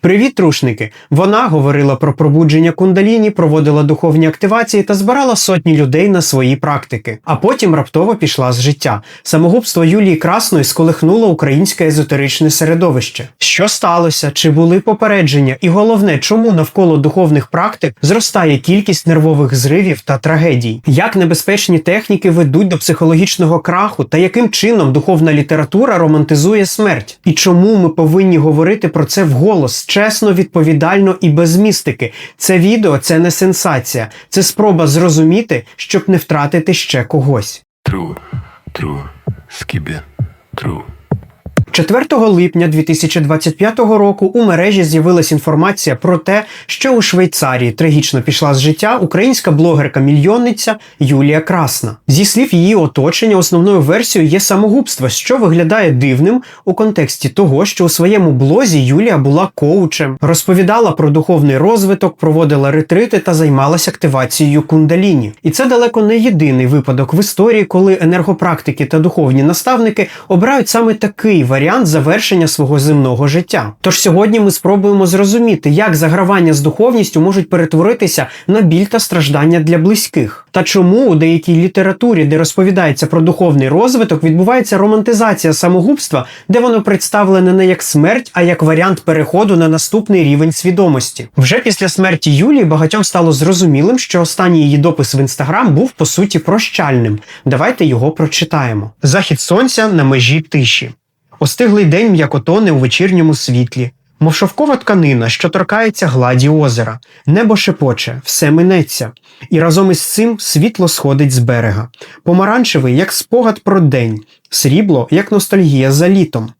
Привіт, трушники! Вона говорила про пробудження кундаліні, проводила духовні активації та збирала сотні людей на свої практики. А потім раптово пішла з життя. Самогубство Юлії Красної сколихнуло українське езотеричне середовище. Що сталося? Чи були попередження? І головне, чому навколо духовних практик зростає кількість нервових зривів та трагедій? Як небезпечні техніки ведуть до психологічного краху та яким чином духовна література романтизує смерть? І чому ми повинні говорити про це вголос? Чесно, відповідально і без містики. Це відео це не сенсація, це спроба зрозуміти, щоб не втратити ще когось. True, true, skibbe, true. 4 липня 2025 року у мережі з'явилась інформація про те, що у Швейцарії трагічно пішла з життя українська блогерка-мільйонниця Юлія Красна. Зі слів її оточення, основною версією є самогубство, що виглядає дивним у контексті того, що у своєму блозі Юлія була коучем, розповідала про духовний розвиток, проводила ретрити та займалася активацією кундаліні. І це далеко не єдиний випадок в історії, коли енергопрактики та духовні наставники обирають саме такий варіант завершення свого земного життя. Тож сьогодні ми спробуємо зрозуміти, як загравання з духовністю можуть перетворитися на біль та страждання для близьких, та чому у деякій літературі, де розповідається про духовний розвиток, відбувається романтизація самогубства, де воно представлене не як смерть, а як варіант переходу на наступний рівень свідомості. Вже після смерті Юлії багатьом стало зрозумілим, що останній її допис в інстаграм був по суті прощальним. Давайте його прочитаємо. Захід сонця на межі тиші. Остиглий день м'якотоне у вечірньому світлі, мов шовкова тканина, що торкається гладі озера. Небо шепоче, все минеться, і разом із цим світло сходить з берега. Помаранчевий, як спогад про день, срібло, як ностальгія за літом.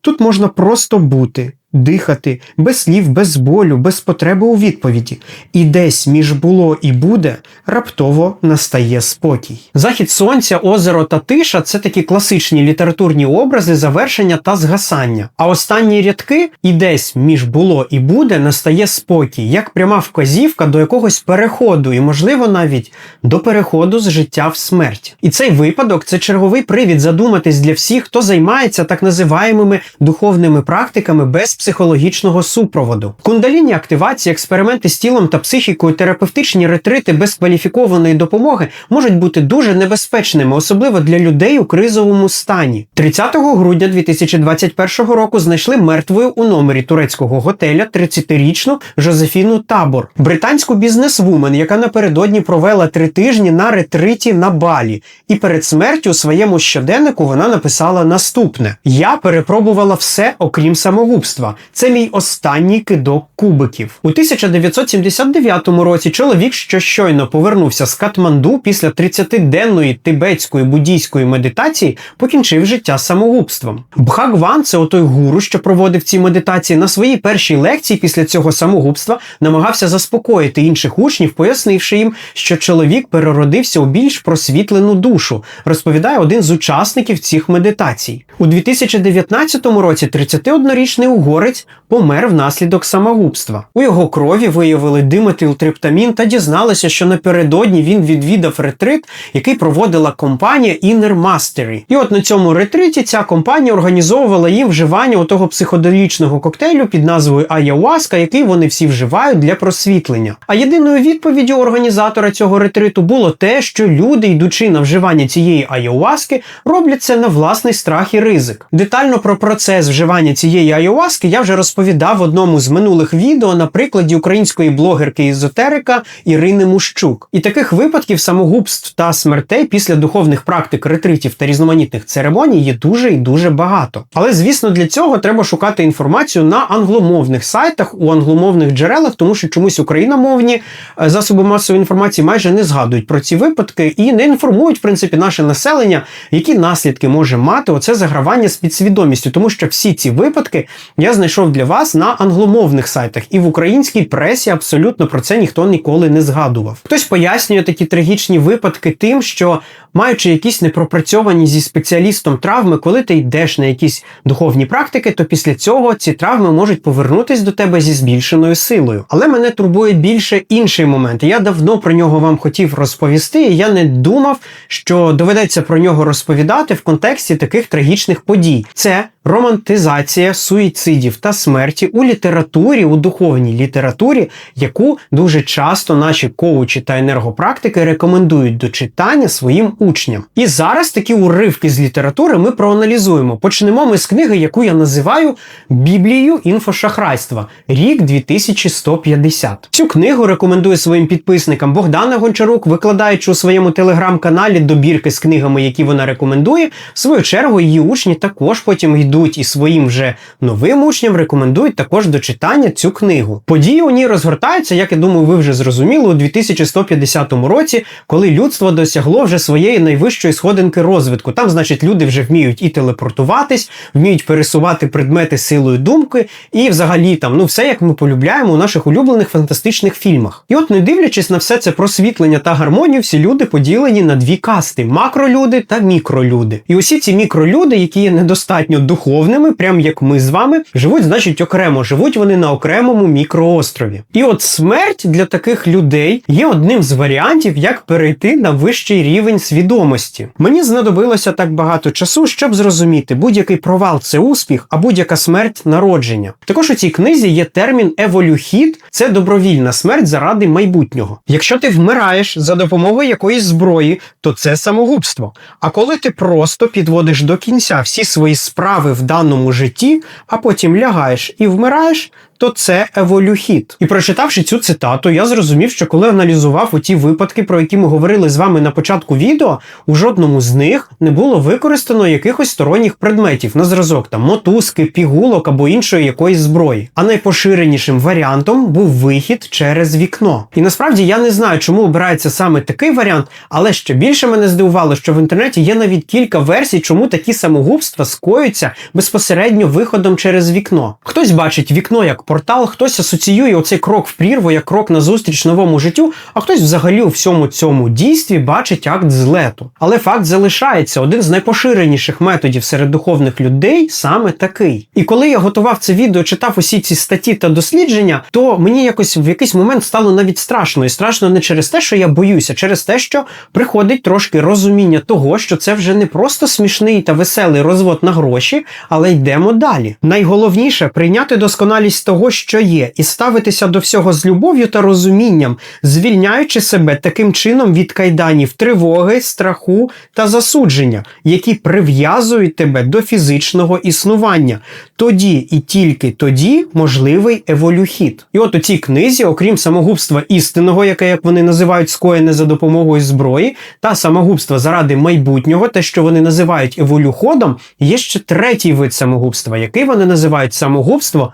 Тут можна просто бути, дихати, без слів, без болю, без потреби у відповіді. І десь між було і буде раптово настає спокій. Захід сонця, озеро та тиша це такі класичні літературні образи завершення та згасання. А останні рядки і десь між було і буде настає спокій, як пряма вказівка до якогось переходу, і, можливо, навіть до переходу з життя в смерть. І цей випадок це черговий привід задуматись для всіх, хто займається так називаємими духовними практиками без психологічного супроводу. Кундаліні активації, експерименти з тілом та психікою, терапевтичні ретрити без кваліфікованої допомоги можуть бути дуже небезпечними, особливо для людей у кризовому стані. 30 грудня 2021 року знайшли мертвою у номері турецького готеля 30-річну Жозефіну Табор, британську бізнесвумен, яка напередодні провела три тижні на ретриті на Балі. І перед смертю у своєму щоденнику вона написала наступне: Я перепробувала все, окрім самогубства. Це мій останній кидок кубиків. У 1979 році чоловік, що щойно повернувся з Катманду після 30-денної тибетської буддійської медитації, покінчив життя самогубством. Бхагван, це отой гуру, що проводив ці медитації, на своїй першій лекції після цього самогубства намагався заспокоїти інших учнів, пояснивши їм, що чоловік переродився у більш просвітлену душу, розповідає один з учасників цих медитацій. У 2019 році 31-річний угорець помер внаслідок самогубства. У його крові виявили диметилтриптамін та дізналися, що напередодні він відвідав ретрит, який проводила компанія Inner Mastery. І от на цьому ретриті ця компанія організовувала їм вживання того психоделічного коктейлю під назвою Ayahuasca, який вони всі вживають для просвітлення. А єдиною відповіддю організатора цього ретриту було те, що люди, йдучи на вживання цієї айоваски, роблять це на власний страх і ризик. Детально про процес вживання цієї айоваски я вже розповідав в одному з минулих відео на прикладі української блогерки ізотерика Ірини Мущук. І таких випадків самогубств та смертей після духовних практик, ретритів та різноманітних церемоній є дуже і дуже багато. Але звісно, для цього треба шукати інформацію на англомовних сайтах у англомовних джерелах, тому що чомусь україномовні е, засоби масової інформації майже не згадують про ці випадки і не інформують в принципі наше населення, які наслідки може мати оце загравання з підсвідомістю, тому що всі ці випадки я знайшов для вас на англомовних сайтах, і в українській пресі абсолютно про це ніхто ніколи не згадував. Хтось пояснює такі трагічні випадки тим, що маючи якісь непропрацьовані зі спеціалістом травми, коли ти йдеш на якісь духовні практики, то після цього ці травми можуть повернутись до тебе зі збільшеною силою. Але мене турбує більше інший момент. Я давно про нього вам хотів розповісти, і я не думав, що доведеться про нього розповідати в контексті таких трагічних подій. Це романтизація суїцидів. та смерті у літературі, у духовній літературі, яку дуже часто наші коучі та енергопрактики рекомендують до читання своїм учням. І зараз такі уривки з літератури ми проаналізуємо. Почнемо ми з книги, яку я називаю Біблією інфошахрайства, рік 2150. Цю книгу рекомендує своїм підписникам Богдана Гончарук, викладаючи у своєму телеграм-каналі добірки з книгами, які вона рекомендує. В свою чергу її учні також потім йдуть і своїм вже новим учням рекомендують також до читання цю книгу. Події у ній розгортаються, як я думаю, ви вже зрозуміли, у 2150 році, коли людство досягло вже своєї найвищої сходинки розвитку. Там, значить, люди вже вміють і телепортуватись, вміють пересувати предмети силою думки, і взагалі там ну все як ми полюбляємо у наших улюблених фантастичних фільмах. І от, не дивлячись на все це просвітлення та гармонію, всі люди поділені на дві касти: макролюди та мікролюди. І усі ці мікролюди, які є недостатньо духовними, прям як ми з вами, живуть, значить, окремо, живуть вони на окремому мікроострові. І от смерть для таких людей є одним з варіантів, як перейти на вищий рівень свідомості. Мені знадобилося так багато часу, щоб зрозуміти, будь-який провал це успіх, а будь-яка смерть народження. Також у цій книзі є термін еволюхід це добровільна смерть заради майбутнього. Якщо ти вмираєш за допомогою якоїсь зброї, то це самогубство. А коли ти просто підводиш до кінця всі свої справи в даному житті, а потім лягаєш і вмираєш, то це еволюхід. І прочитавши цю цитату, я зрозумів, що коли аналізував у ті випадки, про які ми говорили з вами на початку відео, у жодному з них не було використано якихось сторонніх предметів на зразок там мотузки, пігулок або іншої якоїсь зброї. А найпоширенішим варіантом був вихід через вікно. І насправді я не знаю, чому обирається саме такий варіант, але ще більше мене здивувало, що в інтернеті є навіть кілька версій, чому такі самогубства скоюються безпосередньо виходом через вікно. Хтось бачить вікно як портал, хтось асоціює оцей крок в прірву як крок назустріч новому життю, а хтось взагалі у всьому цьому дійстві бачить акт злету. Але факт залишається один з найпоширеніших методів серед духовних людей саме такий. І коли я готував це відео, читав усі ці статті та дослідження, то мені якось в якийсь момент стало навіть страшно. І страшно не через те, що я боюся, а через те, що приходить трошки розуміння того, що це вже не просто смішний та веселий розвод на гроші, але йдемо далі. Найголовніше прийняти досконалість того, що є, і ставитися до всього з любов'ю та розумінням, звільняючи себе таким чином від кайданів тривоги, страху та засудження, які прив'язують тебе до фізичного існування. Тоді і тільки тоді можливий еволюхід. І от у цій книзі, окрім самогубства істинного, яке як вони називають скоєне за допомогою зброї, та самогубства заради майбутнього, те, що вони називають еволюходом, є ще третій вид самогубства, який вони називають самогубство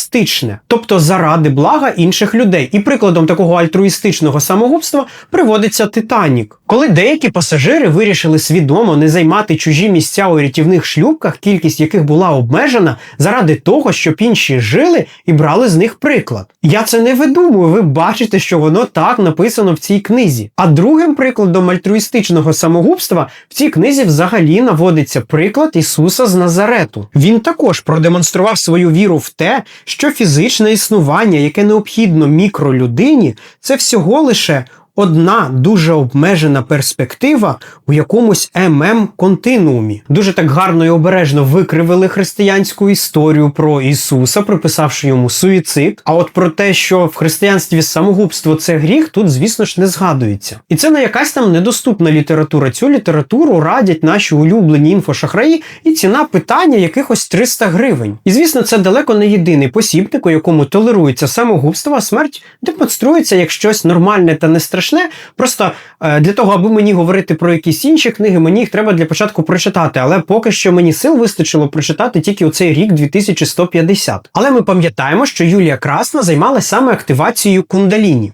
альтруїстичне, тобто заради блага інших людей. І прикладом такого альтруїстичного самогубства приводиться Титанік. Коли деякі пасажири вирішили свідомо не займати чужі місця у рятівних шлюпках, кількість яких була обмежена, заради того, щоб інші жили і брали з них приклад. Я це не видумую, ви бачите, що воно так написано в цій книзі. А другим прикладом альтруїстичного самогубства в цій книзі взагалі наводиться приклад Ісуса з Назарету. Він також продемонстрував свою віру в те, що фізичне існування, яке необхідно мікролюдині, це всього лише одна дуже обмежена перспектива у якомусь ММ континуумі. Дуже так гарно і обережно викривили християнську історію про Ісуса, приписавши йому суїцид. А от про те, що в християнстві самогубство це гріх, тут, звісно ж, не згадується. І це не якась там недоступна література. Цю літературу радять наші улюблені інфошахраї, і ціна питання якихось 300 гривень. І звісно, це далеко не єдиний посібник, у якому толерується самогубство, а смерть демонструється як щось нормальне та не страшне. Просто е, для того, аби мені говорити про якісь інші книги, мені їх треба для початку прочитати. Але поки що мені сил вистачило прочитати тільки у цей рік 2150. Але ми пам'ятаємо, що Юлія Красна займалася саме активацією кундаліні.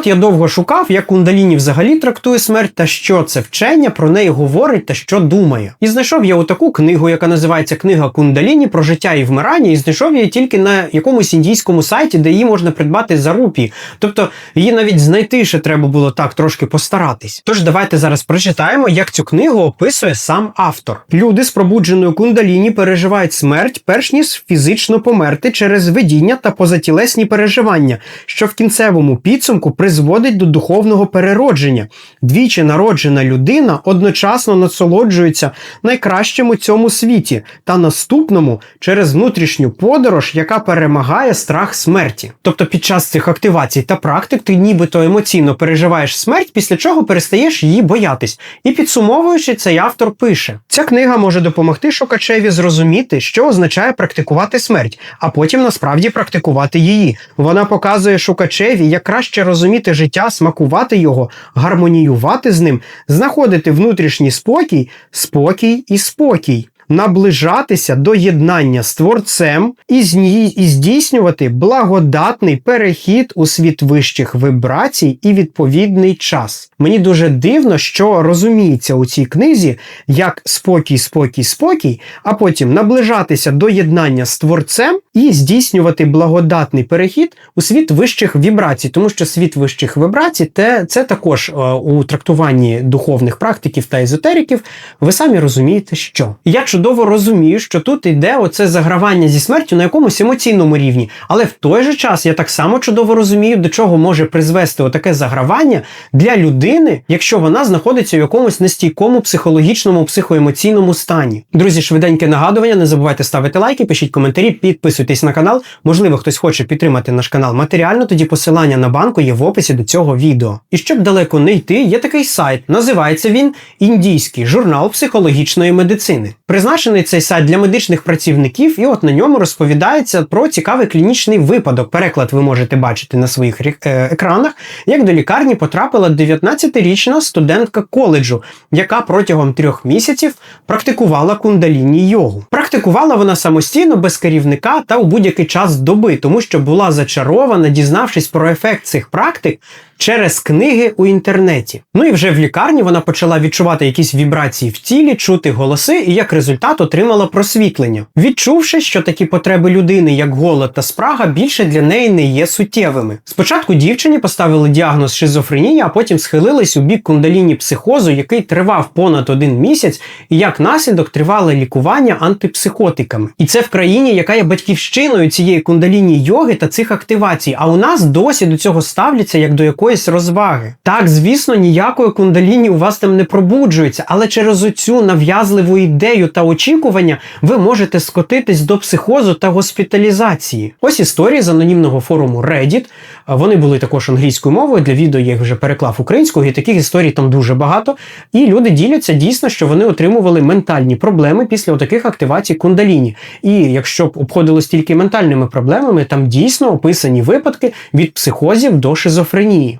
От я довго шукав, як Кундаліні взагалі трактує смерть та що це вчення про неї говорить та що думає. І знайшов я отаку книгу, яка називається Книга Кундаліні про життя і вмирання, і знайшов її тільки на якомусь індійському сайті, де її можна придбати за рупі. Тобто її навіть знайти ще треба було так трошки постаратись. Тож давайте зараз прочитаємо, як цю книгу описує сам автор. Люди з пробудженою кундаліні переживають смерть, перш ніж фізично померти через видіння та позатілесні переживання, що в кінцевому підсумку призводить до духовного переродження. Двічі народжена людина одночасно насолоджується найкращим у цьому світі та наступному через внутрішню подорож, яка перемагає страх смерті. Тобто під час цих активацій та практик ти нібито емоційно переживаєш смерть, після чого перестаєш її боятись. І підсумовуючи, цей автор пише: ця книга може допомогти шукачеві зрозуміти, що означає практикувати смерть, а потім насправді практикувати її. Вона показує шукачеві, як краще розуміти життя, смакувати його, гармоніювати з ним, знаходити внутрішній спокій, спокій і спокій. Наближатися до єднання з творцем і здійснювати благодатний перехід у світ вищих вибрацій і відповідний час. Мені дуже дивно, що розуміється у цій книзі як спокій, спокій, спокій, а потім наближатися до єднання з творцем і здійснювати благодатний перехід у світ вищих вібрацій, тому що світ вищих вібрацій це, це також е, у трактуванні духовних практиків та езотериків. Ви самі розумієте, що я чудово розумію, що тут йде оце загравання зі смертю на якомусь емоційному рівні, але в той же час я так само чудово розумію, до чого може призвести отаке загравання для людини, якщо вона знаходиться в якомусь нестійкому психологічному психоемоційному стані. Друзі, швиденьке нагадування, не забувайте ставити лайки, пишіть коментарі, підписуйтесь на канал. Можливо, хтось хоче підтримати наш канал матеріально, тоді посилання на банку є в описі до цього відео. І щоб далеко не йти, є такий сайт. Називається він Індійський журнал психологічної медицини. Призначений цей сайт для медичних працівників, і от на ньому розповідається про цікавий клінічний випадок. Переклад ви можете бачити на своїх е, екранах, як до лікарні потрапила 19-річна студентка коледжу, яка протягом трьох місяців практикувала кундаліні йогу. Практикувала вона самостійно без керівника та у будь-який час доби, тому що була зачарована, дізнавшись про ефект цих практик через книги у інтернеті. Ну і вже в лікарні вона почала відчувати якісь вібрації в тілі, чути голоси, і як результат отримала просвітлення, відчувши, що такі потреби людини, як голод та спрага, більше для неї не є суттєвими. Спочатку дівчині поставили діагноз шизофренія, а потім схилились у бік кундаліні психозу, який тривав понад один місяць, і як наслідок тривале лікування антипсихотиками. І це в країні, яка є батьківщиною цієї кундаліні йоги та цих активацій. А у нас досі до цього ставляться як до якоїсь розваги. Так, звісно, ніякої кундаліні у вас там не пробуджується, але через оцю нав'язливу ідею та очікування ви можете скотитись до психозу та госпіталізації. Ось історії з анонімного форуму Reddit. Вони були також англійською мовою. Для відео я їх вже переклав українською, і таких історій там дуже багато. І люди діляться дійсно, що вони отримували ментальні проблеми після таких активацій кундаліні. І якщо б обходилось тільки ментальними проблемами, там дійсно описані випадки від психозів до шизофренії.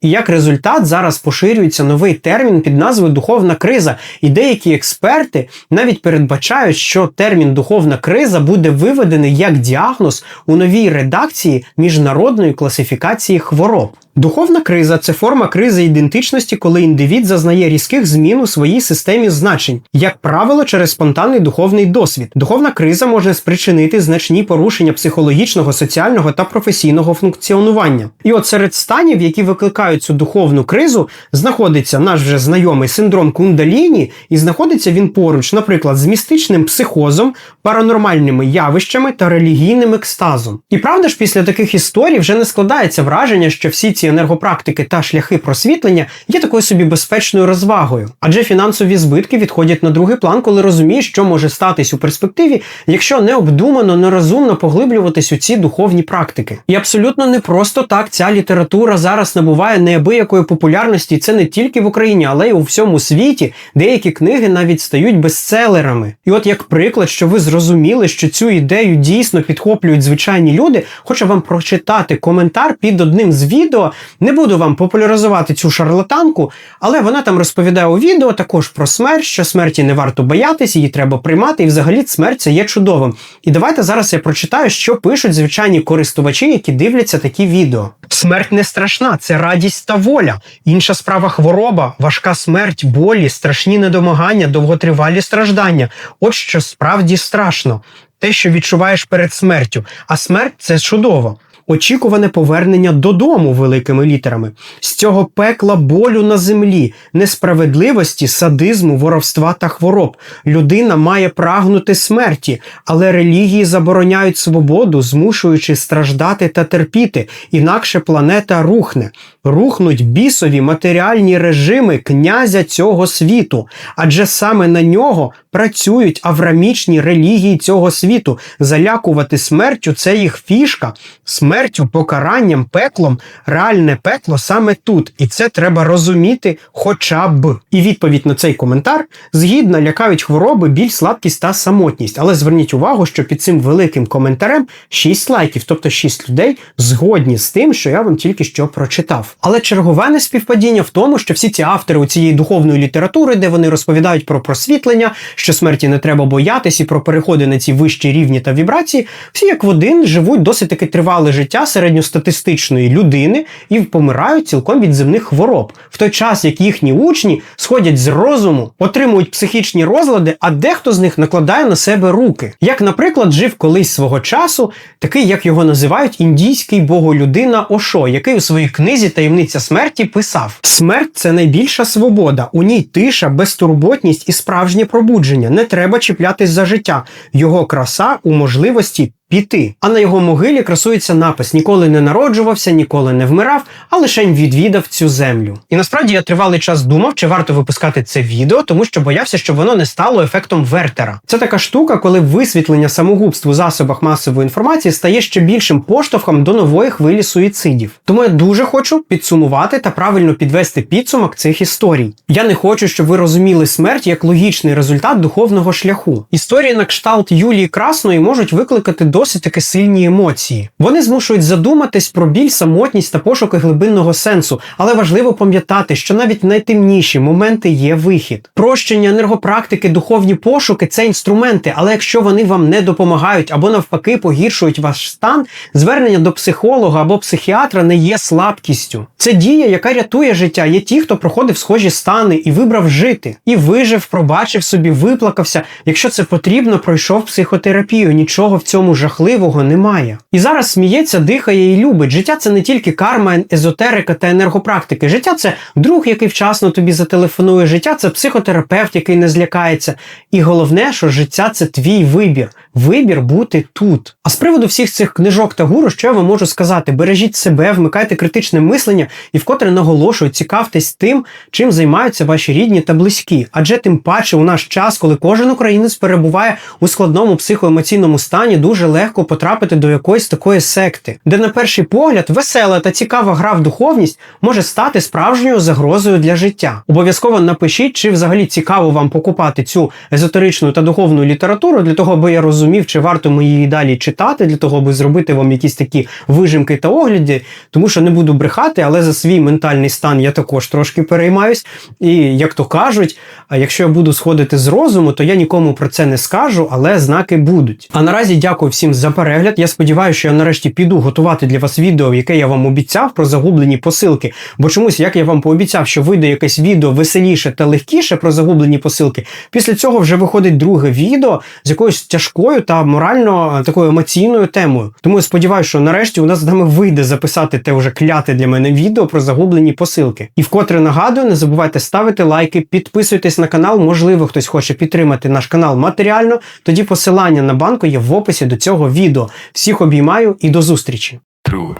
І як результат зараз поширюється новий термін під назвою духовна криза, і деякі експерти навіть передбачають, що термін духовна криза буде виведений як діагноз у новій редакції міжнародної класифікації хвороб. Духовна криза це форма кризи ідентичності, коли індивід зазнає різких змін у своїй системі значень, як правило, через спонтанний духовний досвід. Духовна криза може спричинити значні порушення психологічного, соціального та професійного функціонування. І от серед станів, які викликають цю духовну кризу, знаходиться наш вже знайомий синдром кундаліні, і знаходиться він поруч, наприклад, з містичним психозом, паранормальними явищами та релігійним екстазом. І правда ж, після таких історій вже не складається враження, що всі ці енергопрактики та шляхи просвітлення є такою собі безпечною розвагою, адже фінансові збитки відходять на другий план, коли розумієш, що може статись у перспективі, якщо необдумано, нерозумно поглиблюватись у ці духовні практики. І абсолютно не просто так ця література зараз набуває неабиякої популярності, це не тільки в Україні, але й у всьому світі. Деякі книги навіть стають бестселерами. І от як приклад, що ви зрозуміли, що цю ідею дійсно підхоплюють звичайні люди, хочу вам прочитати коментар під одним з відео. Не буду вам популяризувати цю шарлатанку, але вона там розповідає у відео також про смерть, що смерті не варто боятись, її треба приймати, і взагалі смерть це є чудовим. І давайте зараз я прочитаю, що пишуть звичайні користувачі, які дивляться такі відео. Смерть не страшна, це радість та воля. Інша справа хвороба, важка смерть, болі, страшні недомагання, довготривалі страждання. От що справді страшно. Те, що відчуваєш перед смертю. А смерть це чудово. Очікуване повернення додому великими літерами. З цього пекла болю на землі, несправедливості, садизму, воровства та хвороб. Людина має прагнути смерті, але релігії забороняють свободу, змушуючи страждати та терпіти, інакше планета рухне. Рухнуть бісові матеріальні режими князя цього світу, адже саме на нього працюють аврамічні релігії цього світу. Залякувати смертю це їх фішка. Смертю, покаранням, пеклом, реальне пекло саме тут. І це треба розуміти хоча б. І відповідь на цей коментар згідно лякають хвороби, біль, слабкість та самотність. Але зверніть увагу, що під цим великим коментарем 6 лайків, тобто 6 людей згодні з тим, що я вам тільки що прочитав. Але чергове неспівпадіння в тому, що всі ці автори у цієї духовної літератури, де вони розповідають про просвітлення, що смерті не треба боятись і про переходи на ці вищі рівні та вібрації, всі як в один живуть досить таки тривале життя середньостатистичної людини і помирають цілком від земних хвороб, в той час як їхні учні сходять з розуму, отримують психічні розлади, а дехто з них накладає на себе руки. Як, наприклад, жив колись свого часу, такий, як його називають, індійський боголюдина Ошо, який у своїй книзі Таємниця смерті писав: Смерть це найбільша свобода, у ній тиша, безтурботність і справжнє пробудження. Не треба чіплятись за життя. Його краса у можливості піти. А на його могилі красується напис: ніколи не народжувався, ніколи не вмирав, а лише відвідав цю землю. І насправді я тривалий час думав, чи варто випускати це відео, тому що боявся, щоб воно не стало ефектом Вертера. Це така штука, коли висвітлення самогубств у засобах масової інформації стає ще більшим поштовхом до нової хвилі суїцидів. Тому я дуже хочу підсумувати та правильно підвести підсумок цих історій. Я не хочу, щоб ви розуміли смерть як логічний результат духовного шляху. Історії на кшталт Юлії Красної можуть викликати досить таки сильні емоції. Вони змушують задуматись про біль, самотність та пошуки глибинного сенсу, але важливо пам'ятати, що навіть в найтемніші моменти є вихід. Прощення, енергопрактики, духовні пошуки це інструменти, але якщо вони вам не допомагають або навпаки погіршують ваш стан, звернення до психолога або психіатра не є слабкістю. Це дія, яка рятує життя. Є ті, хто проходив схожі стани і вибрав жити, і вижив, пробачив собі, виплакався. Якщо це потрібно, пройшов психотерапію. Нічого в цьому жахливого немає. І зараз сміється, дихає і любить. Життя це не тільки карма, езотерика та енергопрактики. Життя це друг, який вчасно тобі зателефонує. Життя це психотерапевт, який не злякається. І головне, що життя це твій вибір. Вибір бути тут. А з приводу всіх цих книжок та гуру, що я вам можу сказати? Бережіть себе, вмикайте критичне мислення і вкотре наголошую, цікавтесь тим, чим займаються ваші рідні та близькі. Адже тим паче у наш час, коли кожен українець перебуває у складному психоемоційному стані, дуже легко потрапити до якоїсь такої секти, де на перший погляд весела та цікава гра в духовність може стати справжньою загрозою для життя. Обов'язково напишіть, чи взагалі цікаво вам покупати цю езотеричну та духовну літературу для того, аби я розумів, чи варто ми її далі читати, для того, аби зробити вам якісь такі вижимки та огляди, тому що не буду брехати, але за свій ментальний стан я також трошки переймаюсь. І як то кажуть, якщо я буду сходити з розуму, то я нікому про це не скажу, але знаки будуть. А наразі дякую всім за перегляд. Я сподіваюся, що я нарешті піду готувати для вас відео, яке я вам обіцяв про загублені посилки. Бо чомусь, як я вам пообіцяв, що вийде якесь відео веселіше та легкіше про загублені посилки. Після цього вже виходить друге відео з якоюсь тяжкою та морально такою емоційною темою. Тому я сподіваюся, що нарешті у нас з нами вийде записати те вже кляте для мене відео про загублені посилки. І вкотре нагадую, не забувайте ставити лайки, підписуйтесь на канал. Можливо, хтось хоче підтримати наш канал матеріально. Тоді посилання на банку є в описі до цього відео. Всіх обіймаю і до зустрічі! True,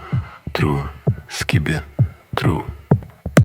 true, skibbe, true.